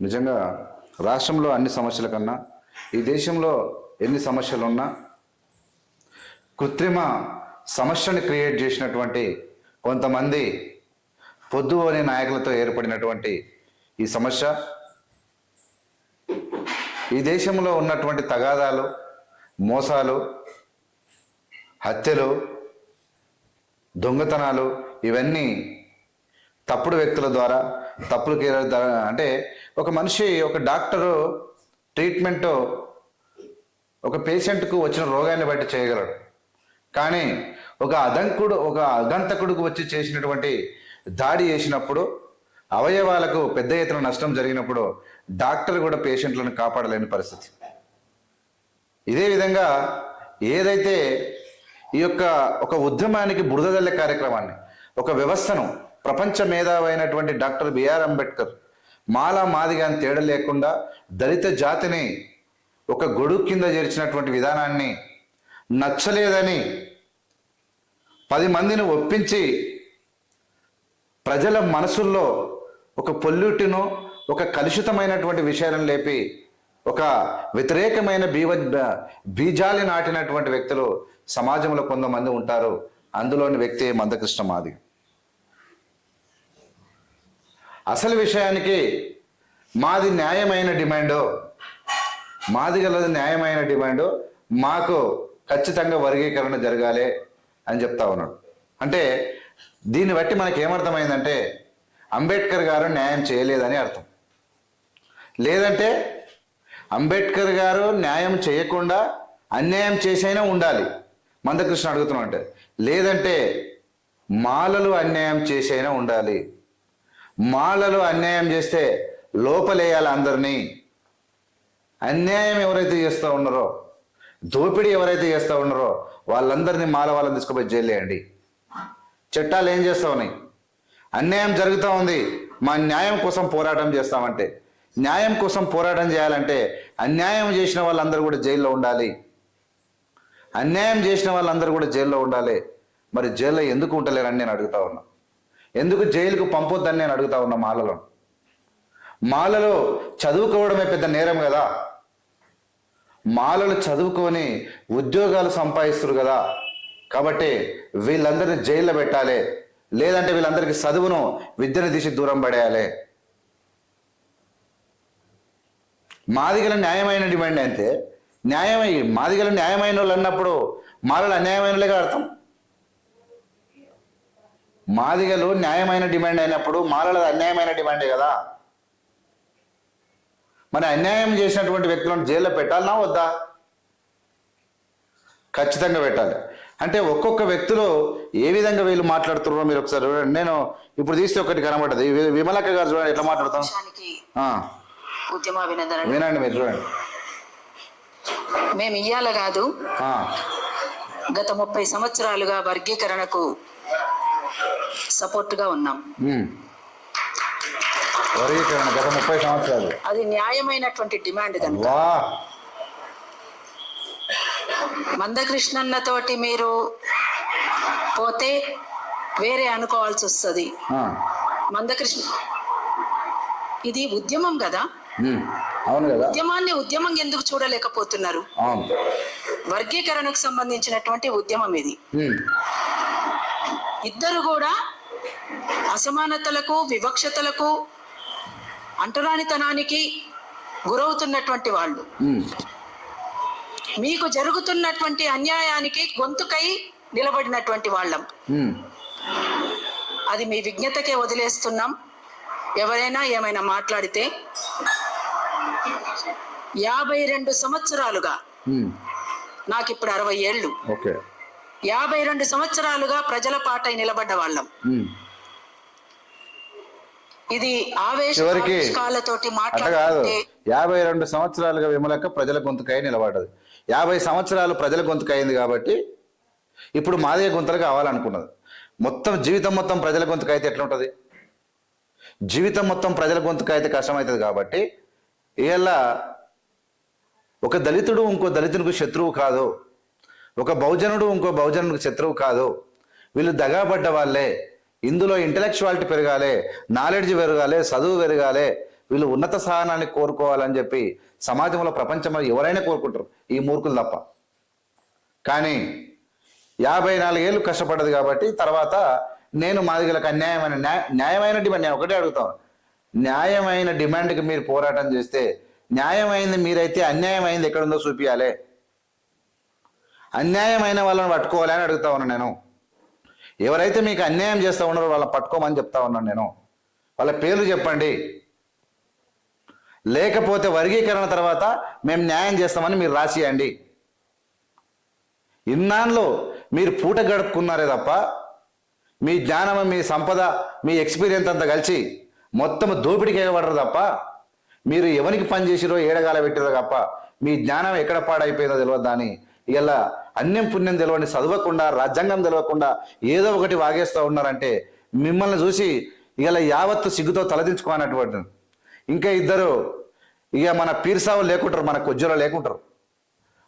నిజంగా రాష్ట్రంలో అన్ని సమస్యల కన్నా ఈ దేశంలో ఎన్ని సమస్యలు ఉన్నా కృత్రిమ సమస్యను క్రియేట్ చేసినటువంటి కొంతమంది పొద్దు అనే నాయకులతో ఏర్పడినటువంటి ఈ సమస్య ఈ దేశంలో ఉన్నటువంటి తగాదాలు మోసాలు హత్యలు దొంగతనాలు ఇవన్నీ తప్పుడు వ్యక్తుల ద్వారా తప్పుడు కేరళ ద్వారా అంటే ఒక మనిషి ఒక డాక్టరు ట్రీట్మెంట్ ఒక పేషెంట్కు వచ్చిన రోగాన్ని బట్టి చేయగలడు. కానీ ఒక అదంకుడు ఒక అగంతకుడుకు వచ్చి చేసినటువంటి దాడి చేసినప్పుడు అవయవాలకు పెద్ద ఎత్తున నష్టం జరిగినప్పుడు డాక్టర్ కూడా పేషెంట్లను కాపాడలేని పరిస్థితి. ఇదే విధంగా ఏదైతే ఈ యొక్క ఒక ఉద్యమానికి బురద కార్యక్రమాన్ని ఒక వ్యవస్థను ప్రపంచ మేధావైనటువంటి డాక్టర్ బిఆర్ అంబేద్కర్ మాలా మాదిగా అని తేడా లేకుండా దళిత జాతిని ఒక గొడుగు కింద చేర్చినటువంటి విధానాన్ని నచ్చలేదని పది మందిని ఒప్పించి ప్రజల మనసుల్లో ఒక పొల్యూటిను ఒక కలుషితమైనటువంటి విషయాలను లేపి ఒక వ్యతిరేకమైన బీవ బీజాలి నాటినటువంటి వ్యక్తులు సమాజంలో కొంతమంది ఉంటారు. అందులోని వ్యక్తి మందకృష్ణ మాది అసలు విషయానికి మాది న్యాయమైన డిమాండు. మాది గలది న్యాయమైన డిమాండు. మాకు ఖచ్చితంగా వర్గీకరణ జరగాలి అని చెప్తా ఉన్నాడు. అంటే దీన్ని బట్టి మనకి ఏమర్థమైందంటే అంబేద్కర్ గారు న్యాయం చేయలేదని అర్థం. లేదంటే అంబేద్కర్ గారు న్యాయం చేయకుండా అన్యాయం చేసైనా ఉండాలి. మందకృష్ణ అడుగుతున్నాం అంటే లేదంటే మాలలు అన్యాయం చేసైనా ఉండాలి. మాలలు అన్యాయం చేస్తే లోపలేయాలి అందరినీ. అన్యాయం ఎవరైతే చేస్తూ ఉన్నారో దోపిడీ ఎవరైతే చేస్తూ ఉన్నారో వాళ్ళందరినీ మాల వాళ్ళని తీసుకుపోయి జైలేయండి చట్టాలు ఏం చేస్తా ఉన్నాయి? అన్యాయం జరుగుతూ ఉంది. మా న్యాయం కోసం పోరాటం చేస్తామంటే న్యాయం కోసం పోరాటం చేయాలంటే అన్యాయం చేసిన వాళ్ళందరూ కూడా జైల్లో ఉండాలి. అన్యాయం చేసిన వాళ్ళందరూ కూడా జైల్లో ఉండాలి. మరి జైల్లో ఎందుకు ఉండలేరని నేను అడుగుతా ఉన్నా. ఎందుకు జైలుకు పంపొద్దని నేను అడుగుతా ఉన్నా మాలలో? మాలలో చదువుకోవడమే పెద్ద నేరం కదా? మాలలు చదువుకొని ఉద్యోగాలు సంపాదిస్తారు కదా? కాబట్టి వీళ్ళందరినీ జైల్లో పెట్టాలి. లేదంటే వీళ్ళందరికీ చదువును విద్యను తీసి దూరం పడేయాలి. మాదిగల న్యాయమైన డిమాండ్ అయితే న్యాయమై మాదిగల న్యాయమైన వాళ్ళు అన్నప్పుడు మాలలు అన్యాయమైన వాళ్ళే అర్థం. మాదిగలు న్యాయమైన డిమాండ్ అయినప్పుడు మాలలది అన్యాయమైన డిమాండే కదా. మరి అన్యాయం చేసినటువంటి వ్యక్తులను జైల్లో పెట్టాలనా వద్దా? ఖచ్చితంగా పెట్టాలి. అంటే ఒక్కొక్క వ్యక్తులు ఏ విధంగా వీళ్ళు మాట్లాడుతున్నారో మీరు ఒకసారి చూడండి. నేను ఇప్పుడు తీస్తే ఒకటి కనబడ్డది విమలక్క గారు చూడండి ఎట్లా మాట్లాడతాం వినండి మీరు చూడండి. మేము ఇయ్యాల కాదు. ఆ, గత ముప్పై సంవత్సరాలుగా వర్గీకరణకు సపోర్ట్గా ఉన్నాం. వర్గీకరణ గత ముప్పై సంవత్సరాలు. అది న్యాయమైనటువంటి డిమాండ్ కనుక. వా మందకృష్ణన్న తోటి మీరు పోతే వేరే అనుకోవాల్సి వస్తుంది. మందకృష్ణ ఇది ఉద్యమం కదా? ఉమ్. అవును కదా? ఉద్యమాన్ని ఉద్యమం ఎందుకు చూడలేకపోతున్నారు? వర్గీకరణకు సంబంధించినటువంటి ఉద్యమం ఇది. ఇద్దరు కూడా అసమానతలకు వివక్షతలకు అంటరానితనానికి గురవుతున్నటువంటి వాళ్ళు. మీకు జరుగుతున్నటువంటి అన్యాయానికి గొంతుకై నిలబడినటువంటి వాళ్ళం. అది మీ విజ్ఞతకే వదిలేస్తున్నాం ఎవరైనా ఏమైనా మాట్లాడితే యాభై రెండు సంవత్సరాలుగా. నాకు ఇప్పుడు అరవై ఏళ్ళు యాభై రెండు సంవత్సరాలుగా ప్రజల పాటై నిలబడ్డ వాళ్ళం. ఇది చివరికి కాదు. యాభై రెండు సంవత్సరాలుగా విమలక్క ప్రజల గొంతుకై నిలబడ్డది. యాభై సంవత్సరాలు ప్రజల గొంతుకు అయింది కాబట్టి ఇప్పుడు మాదే గొంతులు కావాలనుకున్నది. మొత్తం జీవితం మొత్తం ప్రజల గొంతుకు అయితే ఎట్లా ఉంటుంది జీవితం మొత్తం ప్రజల గొంతుకు అయితే కష్టమవుతుంది కాబట్టి ఇవాళ ఒక దళితుడు ఇంకో దళితునికి శత్రువు కాదు. ఒక బహుజనుడు ఇంకో బహుజనుడికి శత్రువు కాదు. వీళ్ళు దగాపడ్డ వాళ్ళే. ఇందులో ఇంటలెక్చువాలిటీ పెరగాలి నాలెడ్జ్ పెరగాలి చదువు పెరగాలి. వీళ్ళు ఉన్నత స్థానాన్ని కోరుకోవాలని చెప్పి సమాజంలో ప్రపంచంలో ఎవరైనా కోరుకుంటారు. ఈ మూర్ఖులు తప్ప. కానీ యాభై నాలుగేళ్ళు కష్టపడ్డది కాబట్టి తర్వాత నేను మాదిగలకు అన్యాయమైన న్యాయ న్యాయమైన డిమాండ్ నేను ఒకటే అడుగుతాను న్యాయమైన డిమాండ్కి మీరు పోరాటం చేస్తే న్యాయమైంది మీరైతే అన్యాయమైంది ఎక్కడుందో చూపించాలి అన్యాయమైన వాళ్ళని పట్టుకోవాలని అడుగుతా ఉన్నాను నేను. ఎవరైతే మీకు అన్యాయం చేస్తూ ఉన్నారో వాళ్ళని పట్టుకోమని చెప్తా ఉన్నాను నేను. వాళ్ళ పేర్లు చెప్పండి. లేకపోతే వర్గీకరణ తర్వాత మేము న్యాయం చేస్తామని మీరు రాసియండి. ఇన్నాళ్ళు మీరు పూట గడుపుకున్నారే తప్ప మీ జ్ఞానం మీ సంపద మీ ఎక్స్పీరియన్స్ అంతా కలిసి మొత్తం దోపిడికి ఇవ్వబడరు తప్ప మీరు ఎవరికి పని చేసిరో ఏడగాల పెట్టిరో తప్ప మీ జ్ఞానం ఎక్కడ పాడైపోయిందో తెలియదు దాని ఇలా అన్యం పుణ్యం తెలవని చదవకుండా రాజ్యాంగం తెలవకుండా ఏదో ఒకటి వాగేస్తూ ఉన్నారంటే మిమ్మల్ని చూసి ఇలా యావత్తు సిగ్గుతో తలదించుకోనటువంటి ఇంకా ఇద్దరు ఇక మన పీర్సావులు లేకుంటారు మన కొజ్జులో లేకుంటారు.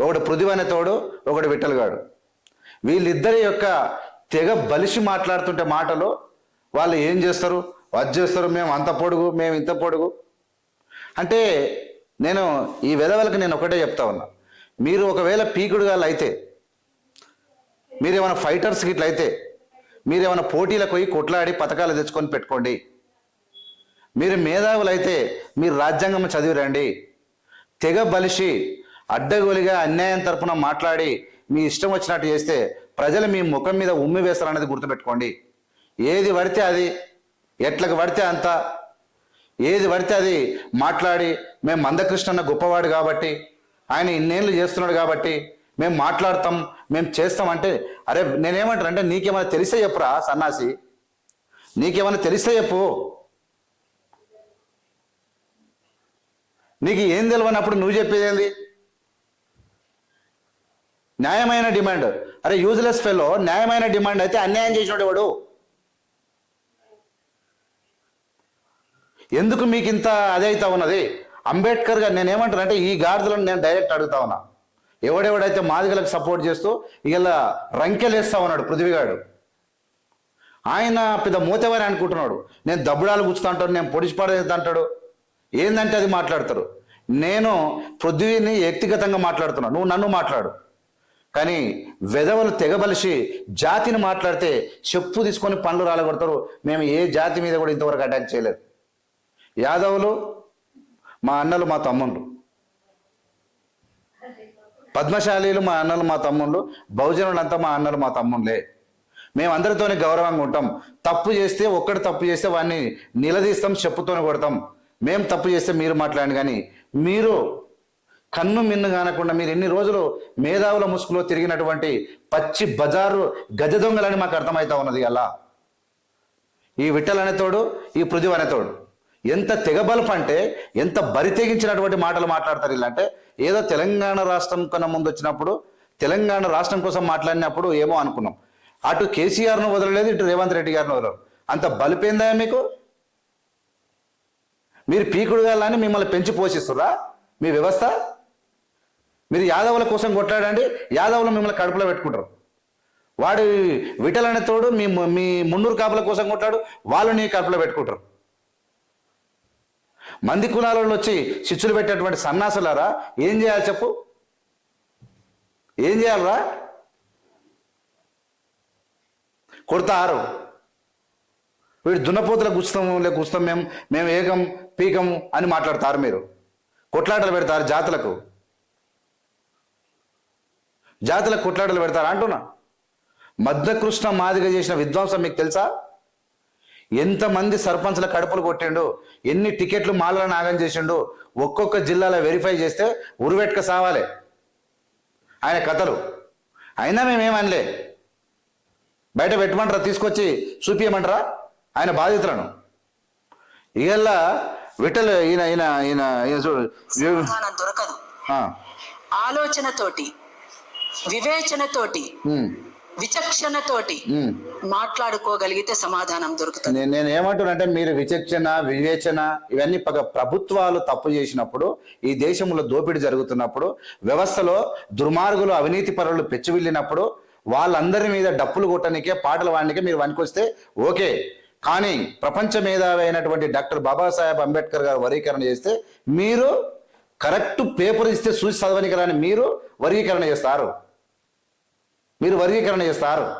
ఒకడు పృథివీ తోడు ఒకడు విట్టలుగాడు వీళ్ళిద్దరి యొక్క తెగ బలిసి మాట్లాడుతుంటే మాటలు వాళ్ళు ఏం చేస్తారు? అది చేస్తారు మేము అంత పొడుగు మేము ఇంత పొడుగు. అంటే నేను ఈ విధవలకు నేను ఒకటే చెప్తా ఉన్నా. మీరు ఒకవేళ పీకుడుగా అయితే మీరు ఏమైనా ఫైటర్స్ గిట్ల అయితే మీరు ఏమైనా పోటీలకు పోయి కొట్లాడి పథకాలు తెచ్చుకొని పెట్టుకోండి. మీరు మేధావులు అయితే మీరు రాజ్యాంగం చదివిరండి. తెగ బలిసి అడ్డగోలిగా అన్యాయం తరపున మాట్లాడి మీ ఇష్టం వచ్చినట్టు చేస్తే ప్రజలు మీ ముఖం మీద ఉమ్మి వేస్తారనేది గుర్తుపెట్టుకోండి. ఏది పడితే అది ఎట్లకు పడితే అంత. ఏది పడితే అది మాట్లాడి మేము మందకృష్ణ గొప్పవాడు కాబట్టి ఆయన ఇన్నేళ్ళు చేస్తున్నాడు కాబట్టి మేము మాట్లాడతాం మేము చేస్తాం అంటే అరే నేనేమంటాను అంటే నీకేమైనా తెలిసే చెప్పురా సన్నాసి. నీకేమైనా తెలిసే చెప్పు. నీకు ఏం తెలియనప్పుడు నువ్వు చెప్పేది ఏంది? న్యాయమైన డిమాండ్. అరే యూజ్లెస్ ఫెలో న్యాయమైన డిమాండ్ అయితే అన్యాయం చేసినాడు వాడు ఎందుకు మీకు ఇంత అదే అవుతా ఉన్నది? అంబేద్కర్ గారు నేను ఏమంటాను అంటే ఈ గాడిదలను నేను డైరెక్ట్ అడుగుతా ఉన్నా. ఎవడెవడైతే మాదిగలకు సపోర్ట్ చేస్తూ ఇలా రంకెలేస్తా ఉన్నాడు పృథ్వీగాడు. ఆయన పెద్ద మూతవారి అనుకుంటున్నాడు. నేను దబ్బుడాలు గుచ్చుతా అంటాడు నేను పొడిచిపాడేది అంటాడు. ఏందంటే అది మాట్లాడతారు. నేను పృథ్వీని వ్యక్తిగతంగా మాట్లాడుతున్నా. నువ్వు నన్ను మాట్లాడు. కానీ వెధవలు తెగబలిసి జాతిని మాట్లాడితే చెప్పు తీసుకొని పనులు రాలగొడతారు మేము ఏ జాతి మీద కూడా ఇంతవరకు అటాక్ చేయలేదు. యాదవులు మా అన్నలు మా తమ్ముళ్ళు. పద్మశాలీలు మా అన్నలు మా తమ్ముళ్ళు బహుజనులంతా మా అన్నలు మా తమ్ముళ్ళే. మేము అందరితోనే గౌరవంగా ఉంటాం. తప్పు చేస్తే ఒక్కడు తప్పు చేస్తే వాడిని నిలదీస్తాం చెప్పుతోనే కొడతాం. మేము తప్పు చేస్తే మీరు మాట్లాడండి కానీ మీరు కన్ను మిన్ను కానకుండా మీరు ఎన్ని రోజులు మేధావుల ముసుగులో తిరిగినటువంటి పచ్చి బజారు గజ దొంగలని మాకు అర్థమవుతా ఉన్నది అలా. ఈ విఠల్ అనేతోడు ఈ పృథివ్ అనేతోడు. ఎంత తెగబలప అంటే ఎంత బరి తెగించినటువంటి మాటలు మాట్లాడతారు వీళ్ళంటే అంటే ఏదో తెలంగాణ రాష్ట్రం కన్నా ముందు వచ్చినప్పుడు తెలంగాణ రాష్ట్రం కోసం మాట్లాడినప్పుడు ఏమో అనుకున్నాం. అటు కేసీఆర్ను వదలలేదు ఇటు రేవంత్ రెడ్డి గారిని వదలరు. అంత బలిపోయిందా మీకు? మీరు పీకుడు గాలని మిమ్మల్ని పెంచి పోషిస్తురా మీ వ్యవస్థ? మీరు యాదవుల కోసం కొట్లాడండి యాదవులు మిమ్మల్ని కడుపులో పెట్టుకుంటారు. వాడు విటలనే తోడు మీ మీ మున్నూరు కాపుల కోసం కొట్లాడు వాళ్ళు నీ కడుపులో పెట్టుకుంటారు. మంది కులాలలో వచ్చి శిష్యులు పెట్టేటువంటి సన్నాసులారా ఏం చేయాలి చెప్పు? ఏం చేయాలరా? కొడతారు వీడు దున్నపోతుల గుస్తాము లేక గుస్తాం మేము మేము ఏకం పీకం అని మాట్లాడతారు మీరు. కొట్లాటలు పెడతారు జాతులకు. జాతులకు కొట్లాటలు పెడతారు అంటున్నా? మధ్యకృష్ణ మాదిగ చేసిన విధ్వంసం మీకు తెలుసా? ఎంతమంది సర్పంచ్ల కడుపులు కొట్టిండు? ఎన్ని టికెట్లు మాలల నాగం చేసిండు? ఒక్కొక్క జిల్లాలో వెరిఫై చేస్తే ఉరివెట్క సావాలి. ఆయన కథలు. అయినా మేమేమనలే? బయట పెట్టమంటారా? తీసుకొచ్చి చూపించమంటారా ఆయన బాధితులను. ఇగల్లా విఠల్ ఈయన ఈయన ఈయన ఈయన చూడు. దొరకదు. ఆలోచనతోటి వివేచనతోటి విచక్షణతోటి. మాట్లాడుకోగలిగితే సమాధానం దొరుకుతుంది. నేను నేను ఏమంటున్నానంటే మీరు విచక్షణ వివేచన ఇవన్నీ పగ ప్రభుత్వాలు తప్పు చేసినప్పుడు ఈ దేశంలో దోపిడీ జరుగుతున్నప్పుడు వ్యవస్థలో దుర్మార్గులు అవినీతి పరులు పెచ్చివిల్లినప్పుడు వాళ్ళందరి మీద డప్పులు కొట్టనికే పాటలు వాడినికే మీరు వనికొస్తే ఓకే. కానీ ప్రపంచ మేధావి అయినటువంటి డాక్టర్ బాబాసాహెబ్ అంబేద్కర్ గారు వర్గీకరణ చేస్తే మీరు కరెక్ట్ పేపర్ ఇస్తే చూసి చదవనికి రాని మీరు వర్గీకరణ చేస్తారు. మీరు వర్గీకరణ చేస్తారు.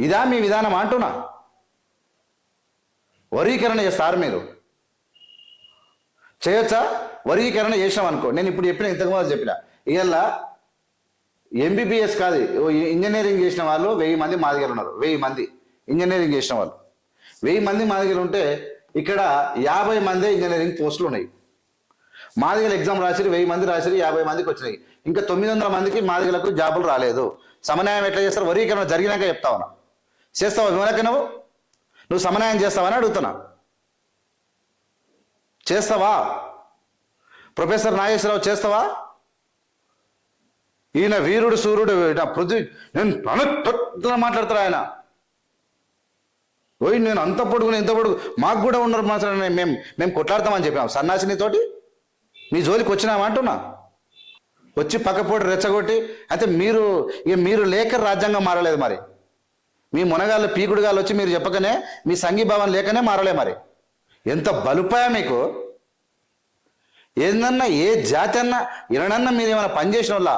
ఇదా మీ విధానం అంటున్నా. వర్గీకరణ చేస్తారు మీరు. చేయొచ్చా? వర్గీకరణ చేసాం అనుకో. నేను ఇప్పుడు చెప్పిన ఇంతకుముందు చెప్పిన. ఇలా ఎంబీబీఎస్ కాదు. ఇంజనీరింగ్ చేసిన వాళ్ళు వెయ్యి మంది మా దగ్గర ఉన్నారు. వెయ్యి మంది. ఇంజనీరింగ్ చేసిన వాళ్ళు. వెయ్యి మంది మా దగ్గర ఉంటే ఇక్కడ యాభై మంది ఇంజనీరింగ్ పోస్టులు ఉన్నాయి. మాదిగలు ఎగ్జామ్ రాసిరు వెయ్యి మంది రాసిరు యాభై మందికి వచ్చినాయి. ఇంకా తొమ్మిది వందల మందికి మాదిగలకు జాబులు రాలేదు. సమన్వయం ఎట్లా చేస్తారు? వరీకరణ జరిగినాక చెప్తావనా చేస్తావా విమలక నువ్వు నువ్వు సమన్వయం చేస్తావని అడుగుతున్నా. చేస్తావా? ప్రొఫెసర్ నాగేశ్వరరావు చేస్తావా? ఈయన వీరుడు సూర్యుడు ఈయన పృథ్వీ నేను అనొత్తున మాట్లాడతాడు ఆయన. ఓయ్ నేను అంత పొడుగు ఇంత పొడుగు. మాకు కూడా ఉన్నారు మాత్రం మేము మేము కొట్లాడతామని చెప్పాం. సన్నాసినితోటి మీ జోలికి వచ్చినామా అంటున్నా. వచ్చి పక్కపోటు రెచ్చగొట్టి అయితే మీరు ఇక మీరు లేక రాజ్యాంగం మారలేదు మరి. మీ మునగాళ్ళు పీకుడుగాలు వచ్చి మీరు చెప్పకనే మీ సంఘీభావం లేకనే మారలే మరి. ఎంత బలుపాయా మీకు? ఏందన్నా ఏ జాతి అన్నా ఇరనన్నా మీరు ఏమైనా పని చేసిన వాళ్ళ